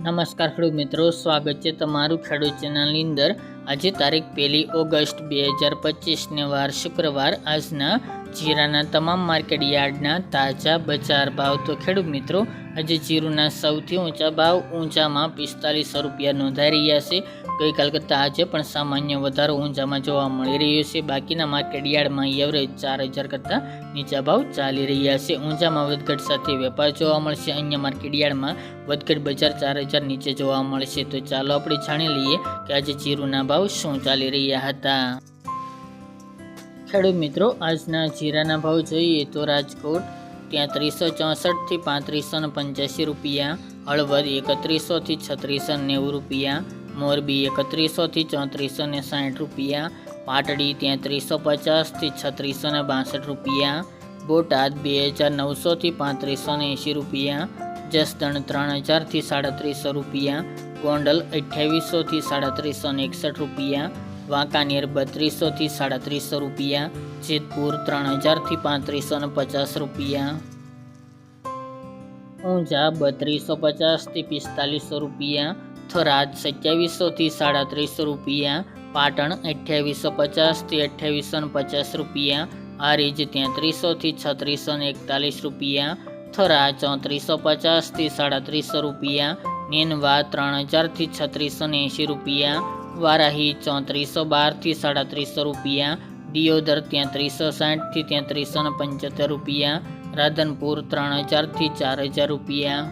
નમસ્કાર ખેડૂત મિત્રો, સ્વાગત છે તમારું ખેડૂત ચેનલની અંદર. આજે તારીખ પહેલી ઓગસ્ટ બે હજાર પચીસને વાર શુક્રવાર, આજના જીરાના તમામ માર્કેટ યાર્ડના તાજા બજાર ભાવ તો ખેડૂત મિત્રો, આજે જીરુના સૌથી ઊંચા ભાવ ઊંચામાં પિસ્તાલીસો રૂપિયા નોંધાઈ રહ્યા છે. ગઈકાલ કરતાં આજે પણ સામાન્ય વધારો ઊંચામાં જોવા મળી રહ્યો છે. બાકીના માર્કેટ યાર્ડમાં એવરેજ ચાર હજાર કરતાં નીચા ભાવ ચાલી રહ્યા છે. ઊંચામાં વધઘટ સાથે વેપાર જોવા મળશે. અન્ય માર્કેટ યાર્ડમાં વધઘટ બજાર ચાર હજાર નીચે જોવા મળશે. તો ચાલો આપણે જાણી લઈએ કે આજે જીરુના ભાવ શું ચાલી રહ્યા હતા. ખેડૂત મિત્રો, આજના જીરાના ભાવ જોઈએ તો રાજકોટ ત્યાં ત્રીસો ચોસઠથી પાંત્રીસો પંચ્યાસી રૂપિયા, હળવદ એકત્રીસોથી છત્રીસો નેવું રૂપિયા, મોરબી એકત્રીસોથી ચોત્રીસો ને સાઠ રૂપિયા, પાટડી ત્યાં ત્રીસો પચાસથી છત્રીસો ને બાસઠ રૂપિયા, બોટાદ બે હજાર નવસોથી પાંત્રીસો ને એંશી રૂપિયા, જસદણ ત્રણ હજારથી સાડત્રીસો રૂપિયા, ગોંડલ અઠ્યાવીસોથી સાડત્રીસો એકસઠ રૂપિયા વાંકાનેર બત્રીસોથી સાડત્રીસો રૂપિયા, જેતપુર ત્રણ હજારથી પાંત્રીસો ને પચાસ રૂપિયા. ઊંઝા બત્રીસો પચાસથી પિસ્તાલીસો રૂપિયા, થરાદ સત્યાવીસોથી સાડત્રીસો રૂપિયા, પાટણ અઠ્યાવીસો પચાસથી અઠ્યાવીસો ને પચાસ રૂપિયા, હારીજ તેત્રીસોથી છત્રીસો ને એકતાલીસ રૂપિયા થરા ચોત્રીસો પચાસથી સાડત્રીસો રૂપિયા, નેનવા ત્રણ હજારથી છત્રીસો ને એંશી રૂપિયા વારાહી ચોત્રીસો બારથી સાડત્રીસો રૂપિયા, દિયોદર ત્યાંત્રીસો સાઠથી ત્યાંત્રીસો ને પંચોતેર રૂપિયા, રાધનપુર ત્રણ હજારથી ચાર હજાર રૂપિયા.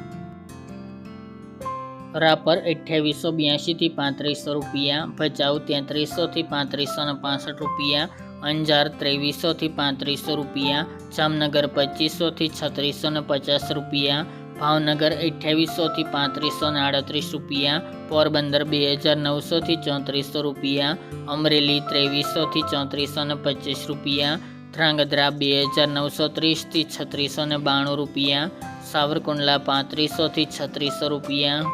રાપર અઠ્યાવીસો બ્યાસીથી પાંત્રીસો રૂપિયા, ભચાઉ તેત્રીસોથી પાંત્રીસો ને પાસઠ રૂપિયા, અંજાર ત્રેવીસોથી પાંત્રીસો રૂપિયા, જામનગર પચીસોથી છત્રીસો ને પચાસ રૂપિયા ભાવનગર અઠ્યાવીસોથી પાંત્રીસો ને આડત્રીસ રૂપિયા, પોરબંદર બે હજાર નવસોથી ચોત્રીસો રૂપિયા, અમરેલી ત્રેવીસોથી ચોત્રીસો ને પચીસ રૂપિયા, ધ્રાંગધ્રા બે હજાર નવસો ત્રીસથી છત્રીસો ને બાણું રૂપિયા, સાવરકુંડલા પાંત્રીસોથી છત્રીસો રૂપિયા,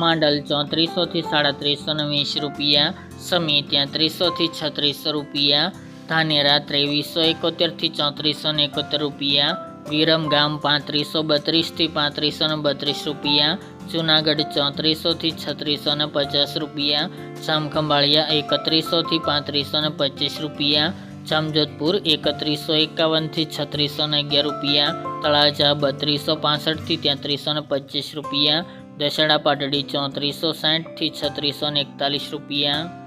માંડલ ચોત્રીસોથી સાડત્રીસો ને વીસ રૂપિયા, સમી ત્યાં ત્રીસોથી છત્રીસો રૂપિયા, ધાનેરા ત્રેવીસો એકોતેરથી ચોત્રીસો ને એકોતેર રૂપિયા વિરમગામ પાંત્રીસો બત્રીસથી પાંત્રીસો ને બત્રીસ રૂપિયા, જુનાગઢ ચોત્રીસોથી છત્રીસો ને પચાસ રૂપિયા, જામખંભાળિયા એકત્રીસોથી પાંત્રીસો ને પચીસ રૂપિયા, જામજોધપુર એકત્રીસો એકાવનથી છત્રીસો ને અગિયાર રૂપિયા, તળાજા બત્રીસો પાસઠથી તેત્રીસો ને પચીસ રૂપિયા, દશેડા પાટડી ચોત્રીસો સાઠથી છત્રીસો ને એકતાલીસ રૂપિયા.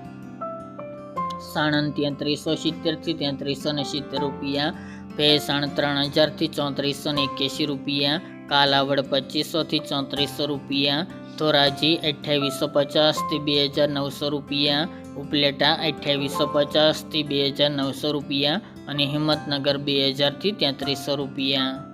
સાણંદ તેત્રીસો સિત્તેરથી તેત્રીસો ને સિત્તેર રૂપિયા, ભેસાણ ત્રણ હજારથી ચોત્રીસો ને એક્યાસી રૂપિયા, કાલાવડ પચીસોથી ચોત્રીસો રૂપિયા, ધોરાજી અઠ્યાવીસો પચાસથી બે હજાર નવસો રૂપિયા, ઉપલેટા અઠ્યાવીસો પચાસથી બે હજાર નવસો રૂપિયા અને હિંમતનગર બે હજારથી તેત્રીસો રૂપિયા.